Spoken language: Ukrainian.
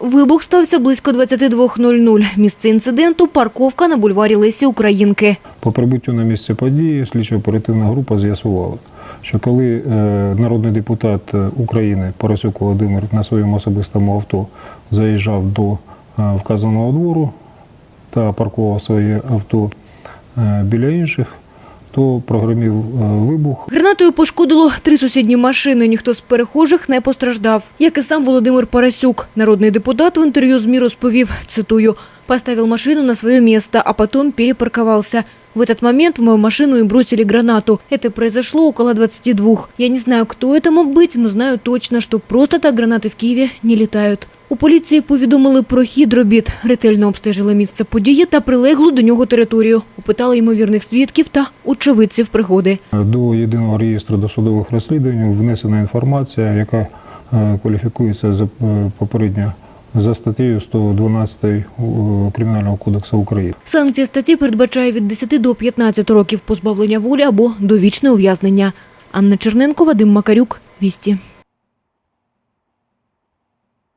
Вибух стався близько 22.00. Місце інциденту – парковка на бульварі Лесі Українки. По прибуттю на місце події слідчо-оперативна група з'ясувала, що коли е, народний депутат е, України Поросюк Володимир на своєму особистому авто заїжджав до е, вказаного двору та паркував своє авто біля інших, то прогремів е, вибух. Гранатою пошкодило три сусідні машини. Ніхто з перехожих не постраждав. Як і сам Володимир Парасюк. Народний депутат в интервью ЗМИ розповів, цитую, «Поставил машину на свое место, а потом перепарковался. В этот момент в мою машину и бросили гранату. Это произошло около 22. Я не знаю, кто это мог быть, но знаю точно, что просто так гранаты в Києві не літають. У поліції повідомили про хід робіт, ретельно обстежили місце події та прилеглу до нього територію. Опитали ймовірних свідків та очевидців пригоди. До єдиного реєстру досудових розслідувань внесена інформація, яка е, кваліфікується за е, попередньо за статтею 112 е, Кримінального кодексу України. Санкція статті передбачає від 10 до 15 років позбавлення волі або довічне ув'язнення. Анна Черненко, Вадим Макарюк, Вісті.